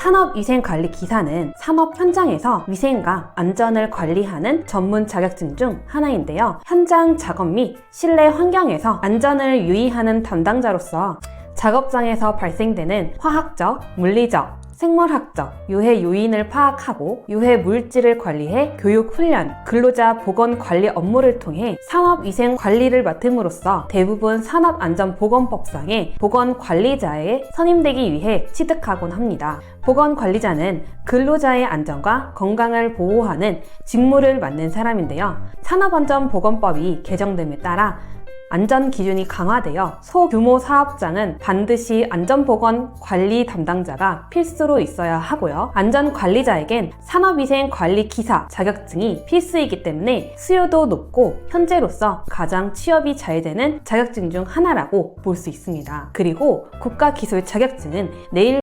산업위생관리 기사는 산업 현장에서 위생과 안전을 관리하는 전문 자격증 중 하나인데요. 현장 작업 및 실내 환경에서 안전을 유의하는 담당자로서 작업장에서 발생되는 화학적, 물리적, 생물학적 유해 요인을 파악하고 유해 물질을 관리해 교육 훈련, 근로자 보건 관리 업무를 통해 산업 위생 관리를 맡음으로써 대부분 산업안전보건법상의 보건 관리자에 선임되기 위해 취득하곤 합니다. 보건 관리자는 근로자의 안전과 건강을 보호하는 직무를 맡는 사람인데요. 산업안전보건법이 개정됨에 따라 안전 기준이 강화되어 소규모 사업장은 반드시 안전보건 관리 담당자가 필수로 있어야 하고요. 안전관리자에겐 산업위생관리기사 자격증이 필수이기 때문에 수요도 높고 현재로서 가장 취업이 잘 되는 자격증 중 하나라고 볼 수 있습니다. 그리고 국가기술 자격증은 내일